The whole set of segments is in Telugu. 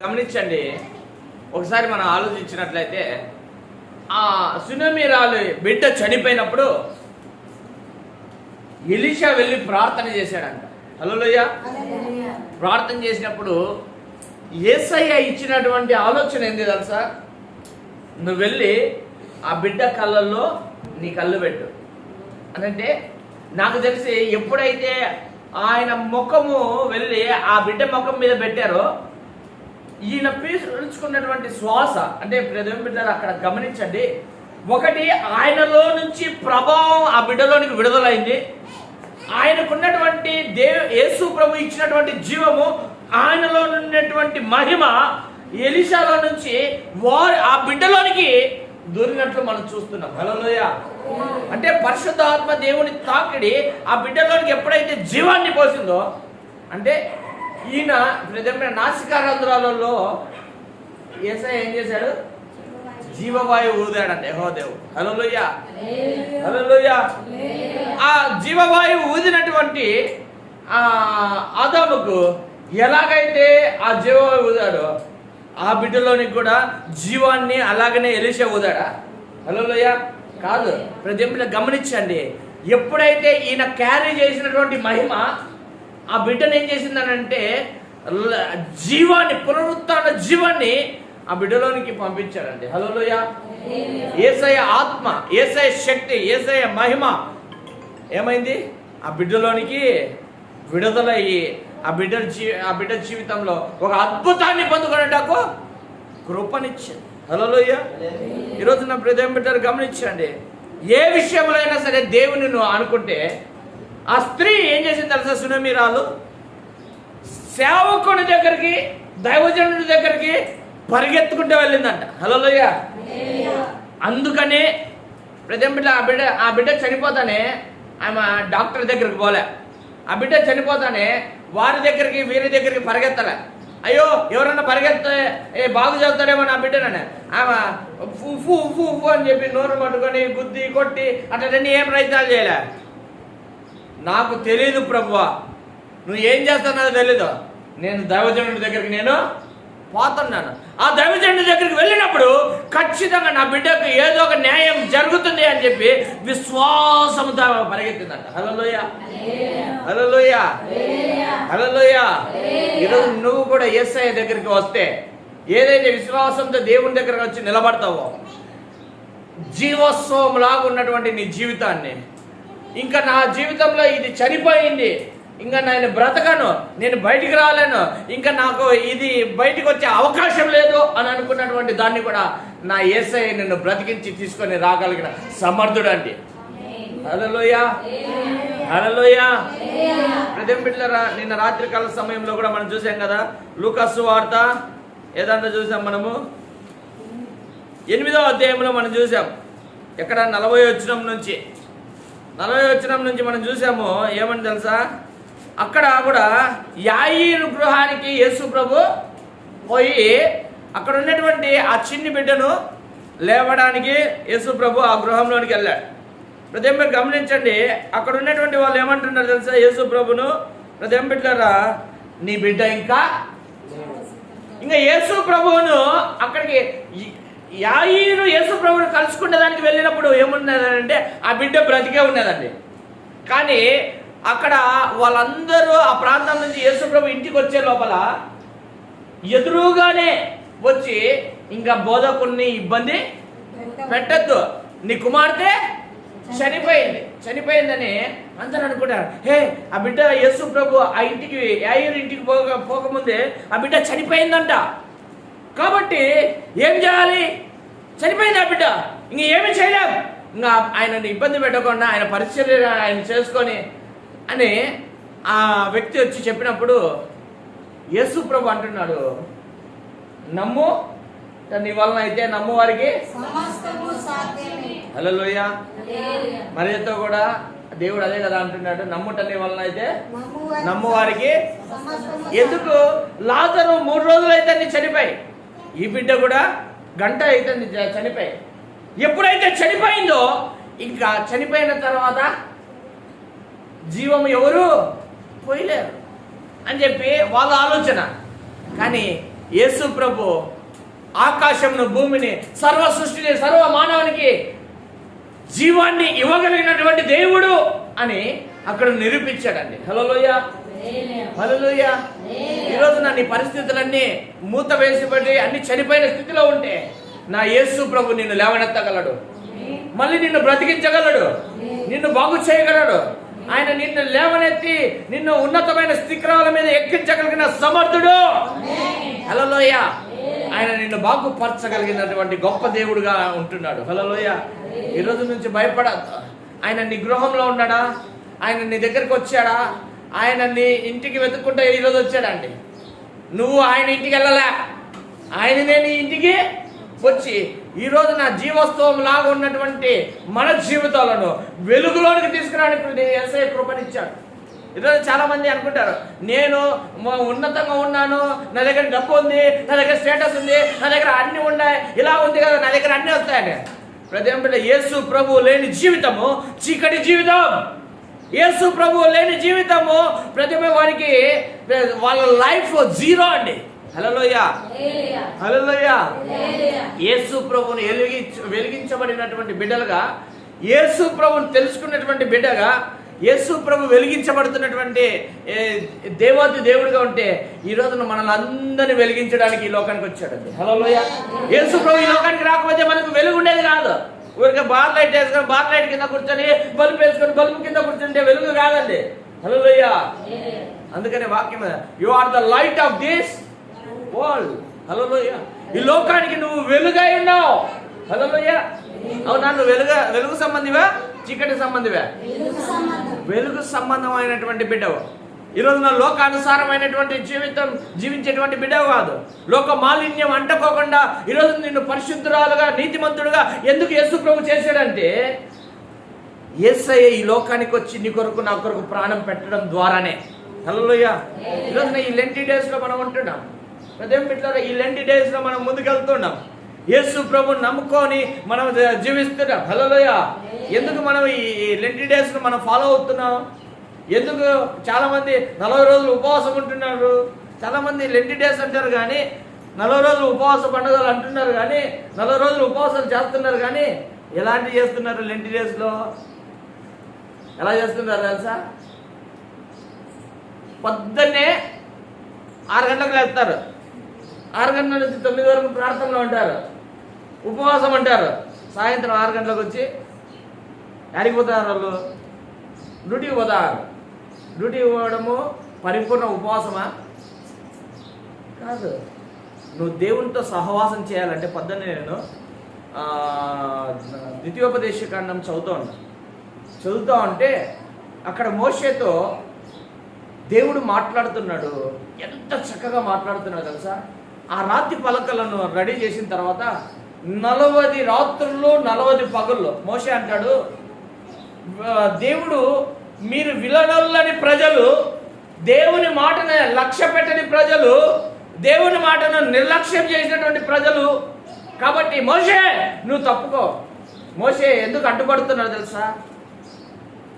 గమనించండి. ఒకసారి మనం ఆలోచించినట్లయితే ఆ సునమీరాలు బిడ్డ చనిపోయినప్పుడు ఎలీషా వెళ్ళి ప్రార్థన చేశాడంట. హలోయ ప్రార్థన చేసినప్పుడు ఏసయ్య ఇచ్చినటువంటి ఆలోచన ఏంది తెలుసా? నువ్వు వెళ్ళి ఆ బిడ్డ కళ్ళల్లో నీ కళ్ళు పెట్టు. అనంటే నాకు తెలిసి ఎప్పుడైతే ఆయన ముఖము వెళ్ళి ఆ బిడ్డ ముఖం మీద పెట్టారో ఈయన పీల్చుకున్నటువంటి శ్వాస అంటే ప్రదేం బిడ్డలు అక్కడ గమనించండి. ఒకటి ఆయనలో నుంచి ప్రభావం ఆ బిడ్డలోనికి విడుదలైంది. ఆయనకున్నటువంటి దేవ్ యేసు ప్రభు ఇచ్చినటువంటి జీవము ఆయనలో ఉన్నటువంటి మహిమ ఎలిషాలో నుంచి వారు ఆ బిడ్డలోనికి దూరినట్లు మనం చూస్తున్నాం. హలోయ అంటే పరిశుద్ధ ఆత్మ దేవుని తాకిడి ఆ బిడ్డలోనికి ఎప్పుడైతే జీవాన్ని పోసిందో అంటే ఈయన ప్రజమైన నాసికారంధ్రాలలో ఏసై ఏం చేశాడు? జీవవాయువు ఊదాడంట యహోదేవు దేవుడు హలోయ హలోయ ఆ జీవవాయువు ఊదినటువంటి ఆ ఆదాముకు ఎలాగైతే ఆ జీవవాయువు ఊదాడో ఆ బిడ్డలోనికి కూడా జీవాన్ని అలాగనే ఎలిషా ఊదాడా? హలోయ కాదు ప్రతి గమనించండి. ఎప్పుడైతే ఈయన క్యారీ చేసినటువంటి మహిమ ఆ బిడ్డను ఏం చేసిందనంటే జీవాన్ని పునరుత్న జీవాన్ని ఆ బిడ్డలోనికి పంపించాడండి. హలోయ ఏసయ ఆత్మ ఏసయ శక్తి ఏసయ మహిమ. ఏమైంది? ఆ బిడ్డలోనికి విడుదలయ్యి ఆ బిడ్డ జీ ఆ బిడ్డ జీవితంలో ఒక అద్భుతాన్ని పొందుకునేటకు కృపనిచ్చింది హలోయ ఈరోజు నా ప్రదేం బిడ్డలు గమనించండి. ఏ విషయంలో అయినా సరే దేవుని నువ్వు అనుకుంటే ఆ స్త్రీ ఏం చేసింది తెలుసా సునమీరాలు? సేవకుని దగ్గరికి దైవజనుడి దగ్గరికి పరిగెత్తుకుంటూ వెళ్ళిందంట. హలో అందుకనే ప్రతి బిడ్డ ఆ బిడ్డ ఆ బిడ్డ చనిపోతానే ఆమె డాక్టర్ దగ్గరికి పోలే. ఆ బిడ్డ చనిపోతానే వారి దగ్గరికి వీరి దగ్గరికి పరిగెత్తలే. అయ్యో ఎవరన్నా పరిగెత్తే ఏ బాగు చదువుతాడేమో నా బిడ్డనని. ఆమె ఫూ ఫూ ఫూ ఫూ అని చెప్పి నోరు పట్టుకొని గుద్ది కొట్టి అట్లన్నీ ఏం ప్రయత్నాలు చేయలే. నాకు తెలియదు ప్రభువా. నువ్వు ఏం చేస్తానో తెలీదు. నేను దైవజనుడి దగ్గరికి నేను పోతున్నాను ఆ దైవజనుడి దగ్గరికి వెళ్ళినప్పుడు ఖచ్చితంగా నా బిడ్డకు ఏదో ఒక న్యాయం జరుగుతుంది అని చెప్పి విశ్వాసంతో పరిగెత్తిందంట. హలోయ హలోయ హలోయ ఈరోజు నువ్వు కూడా ఎస్ఐ దగ్గరికి వస్తే ఏదైతే విశ్వాసంతో దేవుని దగ్గరకు వచ్చి నిలబడతావో జీవోత్సవం లాగా ఉన్నటువంటి నీ జీవితాన్ని ఇంకా నా జీవితంలో ఇది చనిపోయింది. ఇంకా నేను బ్రతకను నేను బయటికి రాలేను. ఇంకా నాకు ఇది బయటికి వచ్చే అవకాశం లేదు అని అనుకున్నటువంటి దాన్ని కూడా నా ఏసఐ నిన్ను బ్రతికించి తీసుకొని రాగలిగిన సమర్థుడు అండి. హలోయ హలోయ ప్రతి బిడ్డలరా నిన్న రాత్రికాల సమయంలో కూడా మనం చూసాం కదా లూకస్సు వార్త. ఏదంతా చూసాం మనము? ఎనిమిదో అధ్యాయంలో మనం చూసాం. ఎక్కడ నలభై వచ్చిన నుంచి. నలభై వచ్చినం నుంచి మనం చూసాము ఏమని తెలుసా? అక్కడ కూడా యాయిరు గృహానికి యేసు ప్రభు పోయి అక్కడ ఉన్నటువంటి ఆ చిన్ని బిడ్డను లేవడానికి యేసు ప్రభు ఆ గృహంలోనికి వెళ్ళాడు. ప్రతి మీరు గమనించండి అక్కడ ఉన్నటువంటి వాళ్ళు ఏమంటున్నారు తెలుసా? యేసు ప్రభును ప్రతి బిడ్డరా నీ బిడ్డ ఇంకా ఇంకా యేసు ప్రభువును అక్కడికి యాయిరు యేసుప్రభుని కలుసుకునేదానికి కలుసుకునే దానికి వెళ్ళినప్పుడు ఏమున్నదంటే ఆ బిడ్డ బ్రతికే ఉన్నదండి. కానీ అక్కడ వాళ్ళందరూ ఆ ప్రాంతం నుంచి యేసుప్రభు ఇంటికి వచ్చే లోపల ఎదురుగానే వచ్చి ఇంకా బోధకుడిని ఇబ్బంది పెట్టద్దు. నీ కుమార్తె చనిపోయింది. చనిపోయిందని అందరూ అనుకుంటారు. హే ఆ బిడ్డ యేసు ప్రభు ఆ ఇంటికి యాయూరు ఇంటికి పోక పోకముందే ఆ బిడ్డ చనిపోయిందంట. కాబట్టి ఏం చేయాలి? చనిపోయింది ఆ బిడ్డ? ఇంక ఏమి చేయలేం. ఇంకా ఆయనని ఇబ్బంది పెట్టకుండా ఆయన పరిచర్య ఆయన చేసుకొని అని ఆ వ్యక్తి వచ్చి చెప్పినప్పుడు యేసు ప్రభు అంటున్నాడు నమ్ము నీ వలన అయితే నమ్ము వారికి హలోయ మరియతో కూడా దేవుడు అదే కదా అంటున్నాడు నమ్ముట నీ వలన అయితే నమ్ము వారికి ఎందుకు? లాజరు మూడు రోజులు అయితే నీ చనిపోయి. ఈ బిడ్డ కూడా గంట అయితే చనిపోయి. ఎప్పుడైతే చనిపోయిందో ఇంకా చనిపోయిన తర్వాత జీవం ఎవరు? పోయలేరు అని చెప్పి వాళ్ళ ఆలోచన. కానీ యేసు ప్రభు ఆకాశంను భూమిని సర్వ సృష్టిని సర్వ మానవునికి జీవాన్ని ఇవ్వగలిగినటువంటి దేవుడు అని అక్కడ నిరూపించాడండి. హలోయ ఈరోజు నా నీ పరిస్థితులన్నీ మూత వేసిబడి అన్ని చనిపోయిన స్థితిలో ఉంటే నా యేసు ప్రభు నిన్ను లేవనెత్తగలడు. మళ్ళీ నిన్ను బ్రతికించగలడు. నిన్ను బాగు చేయగలడు. ఆయన నిన్ను లేవనెత్తి నిన్ను ఉన్నతమైన శిఖరాల మీద ఎక్కించగలిగిన సమర్థుడు. హలోయ ఆయన నిన్ను బాగుపరచగలిగినటువంటి గొప్ప దేవుడుగా ఉంటున్నాడు. హలోయ ఈ రోజు నుంచి భయపడ ఆయన నీ గృహంలో ఉన్నాడా? ఆయన నీ దగ్గరికి వచ్చాడా? ఆయనని ఇంటికి వెతుక్కుంటే ఈరోజు వచ్చాడండి. నువ్వు ఆయన ఇంటికి వెళ్ళలే. ఆయననే నీ ఇంటికి వచ్చి ఈరోజు నా జీవోత్సవం లాగా ఉన్నటువంటి మన జీవితాలను వెలుగులోనికి తీసుకురావడానికి ఎస్ఐ కృపనిచ్చాడు ఈరోజు చాలామంది అనుకుంటారు నేను ఉన్నతంగా ఉన్నాను నా దగ్గర డబ్బు ఉంది నా దగ్గర స్టేటస్ ఉంది నా దగ్గర అన్ని ఉన్నాయి ఇలా ఉంది కదా నా దగ్గర అన్ని వస్తాయని. ప్రతి ఏసు యేసు ప్రభు లేని జీవితము చీకటి జీవితం. యేసు ప్రభు లేని జీవితము ప్రతి వారికి వాళ్ళ లైఫ్ జీరో అండి. హలోయ హలోయ యేసు ప్రభుని వెలిగి వెలిగించబడినటువంటి బిడ్డలుగా యేసు ప్రభుని తెలుసుకున్నటువంటి బిడ్డగా యేసు ప్రభు వెలిగించబడుతున్నటువంటి ఏ, దేవాది దేవుడిగా ఉంటే ఈ రోజున మనల్ని అందరినీ వెలిగించడానికి ఈ లోకానికి వచ్చాడండి. హలోయ యేసు ప్రభు ఈ లోకానికి రాకపోతే మనకు వెలుగు ఉండేది కాదు. ఊరికే బార్ లైట్ వేసుకొని బార్ లైట్ కింద కూర్చొని బల్బు వేసుకొని బల్బు కింద కూర్చుంటే వెలుగు కాదండి హలోయ అందుకనే వాక్యం you are the light of this world హలోయ ఈ లోకానికి నువ్వు వెలుగై ఉన్నావు. హలోయ అవునా నువ్వు వెలుగ వెలుగు సంబంధివా? చీకటి సంబంధివా? వెలుగు సంబంధమైనటువంటి బిడ్డవు. ఈరోజు నా లోకానుసారమైనటువంటి జీవితం జీవించేటువంటి బిడ్డ కాదు. లోక మాలిన్యం అంటుకోకుండా ఈరోజు నిన్ను పరిశుద్ధురాలుగా నీతిమంతుడుగా ఎందుకు యేసు ప్రభు చేశాడంటే యేసయ్య ఈ లోకానికి వచ్చి నీ కొరకు నా కొరకు ప్రాణం పెట్టడం ద్వారానే. హలోయ ఈరోజు ఈ లెంటి డేస్లో మనం ఉంటున్నాం. ప్రదేం పెట్టారా ఈ లెంటి డేస్లో మనం ముందుకెళ్తున్నాం. యేసు ప్రభు నమ్ముకొని మనం జీవిస్తున్నాం. హలోయ ఎందుకు మనం ఈ లెంటి డేస్ను మనం ఫాలో అవుతున్నాం? ఎందుకు చాలామంది నలభై రోజులు ఉపవాసం ఉంటున్నారు? చాలామంది లెంటి డేస్ అంటారు కానీ నలభై రోజులు ఉపవాస పండుగలు అంటున్నారు కానీ నలభై రోజులు ఉపవాసాలు చేస్తున్నారు కానీ ఎలాంటి చేస్తున్నారు లెంటి డేస్లో? ఎలా చేస్తున్నారు తెలుసా? పొద్దున్నే ఆరు గంటలకు లేస్తారు. ఆరు గంటల నుంచి తొమ్మిది వరకు ప్రార్థనలో ఉంటారు. ఉపవాసం అంటారు. సాయంత్రం ఆరు గంటలకు వచ్చి యాడికి వాళ్ళు? డ్యూటీకి పోతారు. డ్యూటీ ఇవ్వడము పరిపూర్ణ ఉపవాసమా? కాదు. నువ్వు దేవునితో సహవాసం చేయాలంటే పొద్దున్నే నేను ద్వితీయోపదేశ కాండం చదువుతూ ఉన్నాను చదువుతా ఉంటే అక్కడ మోషేతో దేవుడు మాట్లాడుతున్నాడు. ఎంత చక్కగా మాట్లాడుతున్నాడు తెలుసా? ఆ రాతి పలకలను రెడీ చేసిన తర్వాత నలవది రాత్రుల్లో నలవది పగుల్లో మోసే అంటాడు దేవుడు మీరు విలనల్లని ప్రజలు దేవుని మాటను లక్ష్య పెట్టని ప్రజలు దేవుని మాటను నిర్లక్ష్యం చేసినటువంటి ప్రజలు. కాబట్టి మోషే నువ్వు తప్పుకో. మోషే ఎందుకు అడ్డుపడుతున్నాడు తెలుసా?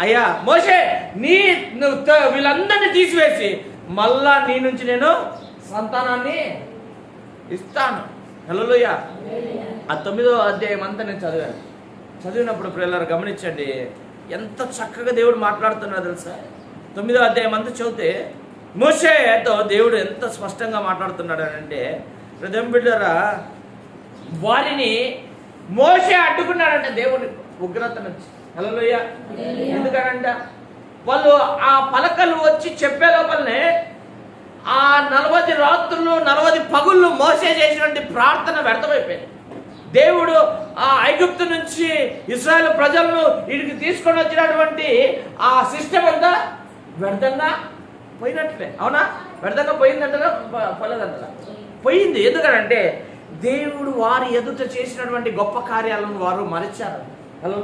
అయ్యా మోషే నీ నువ్వు వీళ్ళందరినీ తీసివేసి మళ్ళా నీ నుంచి నేను సంతానాన్ని ఇస్తాను. హలోయ ఆ తొమ్మిదో అధ్యాయం అంతా నేను చదివాను. చదివినప్పుడు పిల్లలు గమనించండి. ఎంత చక్కగా దేవుడు మాట్లాడుతున్నాడో తెలుసా? తొమ్మిదో అధ్యాయం అంతా చదివితే మోషేతో దేవుడు ఎంత స్పష్టంగా మాట్లాడుతున్నాడు అని అంటే హృదయం బిడ్డరా వారిని మోసే అడ్డుకున్నాడంటే దేవుని ఉగ్రత నుంచి హలోయ ఎందుకనంట? వాళ్ళు ఆ పలకలు వచ్చి చెప్పే లోపలనే ఆ నలభై రాత్రులు నలభై పగుళ్ళు మోసే చేసినటువంటి ప్రార్థన వ్యర్థమైపోయింది. దేవుడు ఆ ఐగుప్తు నుంచి ఇస్రాయల్ ప్రజలను వీడికి తీసుకొని వచ్చినటువంటి ఆ సిస్టమ్ అంతా వ్యర్థంగా పోయినట్లే అవునా? వ్యర్థంగా పోయిందంటారా పోలేదంటారా పోయింది. ఎందుకనంటే దేవుడు వారి ఎదుట చేసినటువంటి గొప్ప కార్యాలను వారు మరిచారు. హలో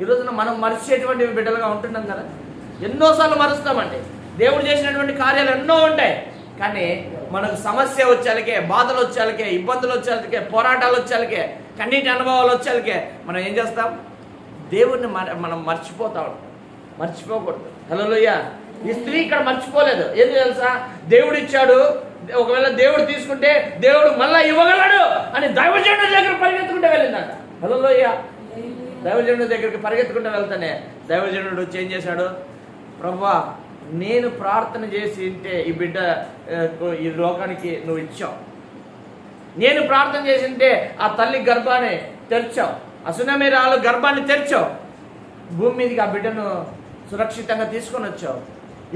ఈ రోజున మనం మరిచేటువంటి బిడ్డలుగా ఉంటున్నాం కదా. ఎన్నోసార్లు మరుస్తామండి. దేవుడు చేసినటువంటి కార్యాలు ఎన్నో ఉంటాయి. కానీ మనకు సమస్య వచ్చేలకే బాధలు వచ్చేలకే ఇబ్బందులు వచ్చేలకే పోరాటాలు వచ్చేలకే కన్నీటి అనుభవాలు వచ్చేలకే మనం ఏం చేస్తాం? దేవుణ్ణి మనం మర్చిపోతాం మర్చిపోకూడదు. హలోయ ఈ స్త్రీ ఇక్కడ మర్చిపోలేదు. ఏం తెలుసా? దేవుడు ఇచ్చాడు ఒకవేళ దేవుడు తీసుకుంటే దేవుడు మళ్ళా ఇవ్వగలడు అని దైవజనుడి దగ్గర పరిగెత్తుకుంటూ వెళ్ళిందంట. హలో దైవజనుడి దగ్గరికి పరిగెత్తుకుంటూ వెళ్తానే. దైవజనుడు వచ్చి ఏం చేశాడు? ప్రభా నేను ప్రార్థన చేసి ఉంటే ఈ బిడ్డ ఈ లోకానికి నువ్వు ఇచ్చావు. నేను ప్రార్థన చేసింటే ఆ తల్లి గర్భాన్ని తెరిచావు. అసునమీరాలు గర్భాన్ని తెరిచావు. భూమి మీదకి ఆ బిడ్డను సురక్షితంగా తీసుకొని వచ్చావు.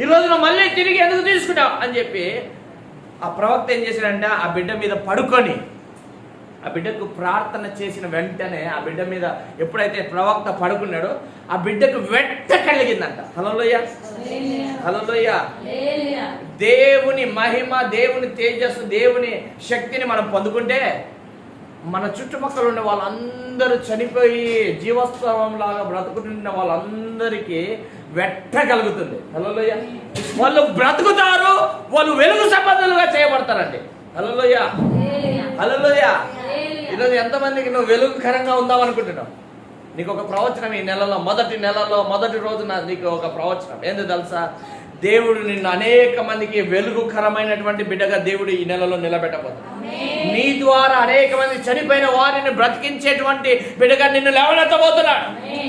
ఈ రోజున మళ్ళీ తిరిగి ఎందుకు తీసుకుంటావు అని చెప్పి ఆ ప్రవక్త ఏం చేశాడంటే ఆ బిడ్డ మీద పడుకొని ఆ బిడ్డకు ప్రార్థన చేసిన వెంటనే ఆ బిడ్డ మీద ఎప్పుడైతే ప్రవక్త పడుకున్నాడో ఆ బిడ్డకు వెంట కలిగిందంట హలోయ హలోయ దేవుని మహిమ దేవుని తేజస్సు దేవుని శక్తిని మనం పొందుకుంటే మన చుట్టుపక్కల ఉన్న వాళ్ళందరూ చనిపోయి జీవోత్సవం లాగా బ్రతుకుతున్న వాళ్ళందరికీ వెట్ట కలుగుతుంది. హలోయ వాళ్ళు బ్రతుకుతారు వాళ్ళు వెలుగు సంబంధాలుగా చేయబడతారండి. హలోయ హలోయ ఈరోజు ఎంతమందికి నువ్వు వెలుగుకరంగా ఉందాం అనుకుంటున్నావు నీకు ఒక ప్రవచనం ఈ నెలలో మొదటి నెలలో మొదటి రోజున నీకు ఒక ప్రవచనం. ఏంది తెలుసా? దేవుడు నిన్ను అనేక మందికి వెలుగుకరమైనటువంటి బిడ్డగా దేవుడు ఈ నెలలో నిలబెట్టబోతున్నాడు. నీ ద్వారా అనేక మంది చనిపోయిన వారిని బ్రతికించేటువంటి బిడ్డగా నిన్ను లేవనెత్తబోతున్నాడు.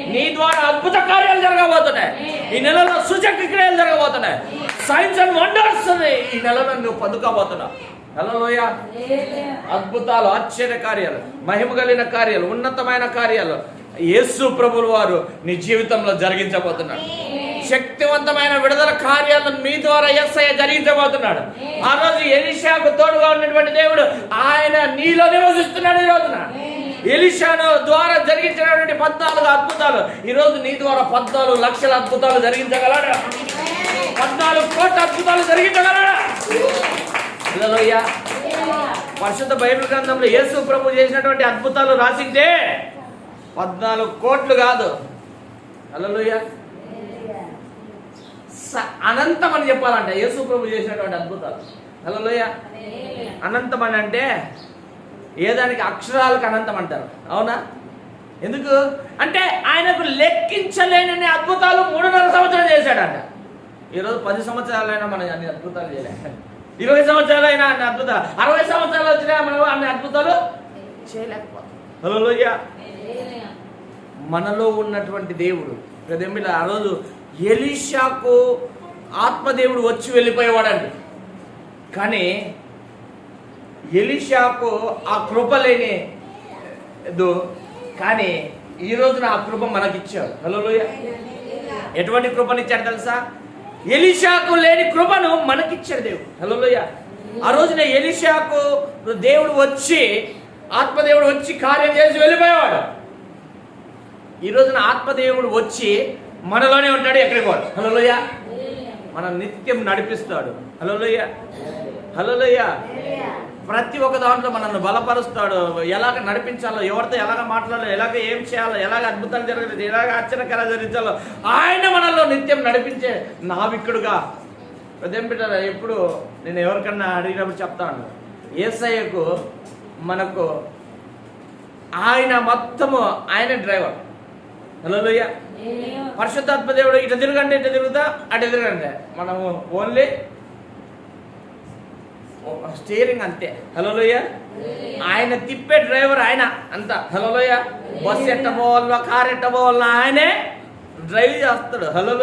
నీ ద్వారా అద్భుత కార్యాలు జరగబోతున్నాయి. ఈ నెలలో సూచక క్రియలు జరగబోతున్నాయి. సైన్స్ అండ్ వండర్స్ ఈ నెలలో నువ్వు పొందుకోబోతున్నావు. హలోయ అద్భుతాలు ఆశ్చర్య కార్యాలు మహిమ కలిగిన కార్యాలు ఉన్నతమైన కార్యాలు యేసు ప్రభులు వారు నీ జీవితంలో జరిగించబోతున్నాడు శక్తివంతమైన విడుదల కార్యాలను మీ ద్వారా ఎస్ఐ జరిగించబోతున్నాడు. ఆ రోజు ఎలిషాకు తోడుగా ఉన్నటువంటి దేవుడు ఆయన నీలో నివసిస్తున్నాడు ఈ రోజున. ఎలిషాను ద్వారా జరిగించినటువంటి పద్నాలుగు అద్భుతాలు ఈ రోజు నీ ద్వారా పద్నాలుగు లక్షల అద్భుతాలు జరిగించగలడా? పద్నాలుగు కోట్ల అద్భుతాలు జరిగించగలడా? పరిశుద్ధ బైబిల్ గ్రంథంలో యేసు ప్రభు చేసినటువంటి అద్భుతాలు రాసిందే. పద్నాలుగు కోట్లు కాదు. హల్లెలూయా. స- అనంతం అని చెప్పాలంటే యేసు ప్రభు చేసినటువంటి అద్భుతాలు. హల్లెలూయా. అనంతం అని అంటే ఏదానికి అక్షరాలకు అనంతం అంటారు. అవునా? ఎందుకు? అంటే ఆయనకు లెక్కించలేని అద్భుతాలు మూడున్నర సంవత్సరం చేశాడంట. ఈరోజు పది సంవత్సరాలైనా మనం అన్ని అద్భుతాలు చేయలేం. ఇరవై సంవత్సరాలైనా అన్ని అద్భుతాలు. అరవై సంవత్సరాలు వచ్చినా మనం అన్ని అద్భుతాలు చేయలేకపోతాం హలోయ మనలో ఉన్నటువంటి దేవుడు. ప్రదెంబిల ఆ రోజు ఎలీషాకు ఆత్మదేవుడు వచ్చి వెళ్ళిపోయేవాడండి. కానీ ఎలీషాకు ఆ కృప లేని కానీ ఈ రోజున ఆ కృప మనకిచ్చాడు. హలో ఎటువంటి కృపనిచ్చాడు తెలుసా? ఎలిషాకు లేని కృపను మనకిచ్చాడు దేవుడు. హలో ఆ రోజున ఎలిషాకు దేవుడు వచ్చి ఆత్మదేవుడు వచ్చి కార్యం చేసి వెళ్ళిపోయేవాడు. ఈ రోజున ఆత్మదేవుడు వచ్చి మనలోనే ఉంటాడు ఎక్కడికి పోడు? హలోయ మన నిత్యం నడిపిస్తాడు. హలోయ హలోయ ప్రతి ఒక్క దాంట్లో మనల్ని బలపరుస్తాడు. ఎలాగ నడిపించాలో ఎవరితో ఎలాగ మాట్లాడాలో ఎలాగ ఏం చేయాలో ఎలాగ అద్భుతాలు జరగలేదు ఎలాగ ఆశ్చర్యకర జరిగించాలో ఆయన మనలో నిత్యం నడిపించే నావికుడుగా. ఉదయం బిడ్డ ఎప్పుడు నేను ఎవరికన్నా అడిగినప్పుడు చెప్తాను ఏసయ్యకు మనకు ఆయన మొత్తము ఆయన డ్రైవర్ హలో పరిశుద్ధాత్మ దేవుడు ఇటు తిరగండి ఇటు తిరుగుతా అటు తిరగండి. మనము ఓన్లీ స్టీరింగ్ అంతే. హలో ఆయన తిప్పే డ్రైవర్ ఆయన. అంత. హలో బస్ ఎట్ట పోవాలో కార్ ఎట్ట పోవాలో ఆయనే డ్రైవ్ చేస్తాడు. హలో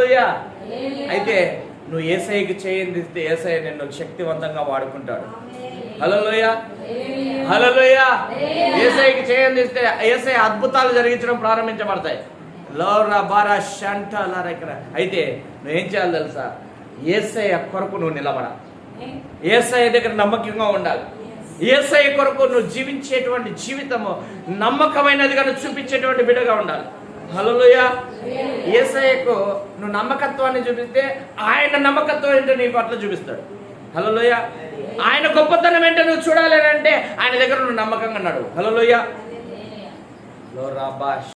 అయితే నువ్వు ఏసఐకి చేయంది ఇస్తే ఏసఐ నిన్ను శక్తివంతంగా వాడుకుంటాడు. హలో హలో ఏసఐకి చేయంది ఇస్తే ఎస్ఐ అద్భుతాలు జరిగించడం ప్రారంభించబడతాయి. లోరా బారా షంట లారెక్కర అయితే నువ్వేం చేయాలి తెలుసా? ఏసఐ కొరకు నువ్వు నిలబడాలి ఏసఐ దగ్గర నమ్మకంగా ఉండాలి. ఏసఐ కొరకు నువ్వు జీవించేటువంటి జీవితము నమ్మకమైనదిగా నువ్వు చూపించేటువంటి బిడ్డగా ఉండాలి. హలోయ ఏసఐకు నువ్వు నమ్మకత్వాన్ని చూపిస్తే ఆయన నమ్మకత్వం ఏంటో నీ పట్ల చూపిస్తాడు. హలోయ ఆయన గొప్పతనం ఏంటో నువ్వు చూడాలి అని అంటే ఆయన దగ్గర నువ్వు నమ్మకంగా ఉన్నాడు. హలోయ లో రాబాష్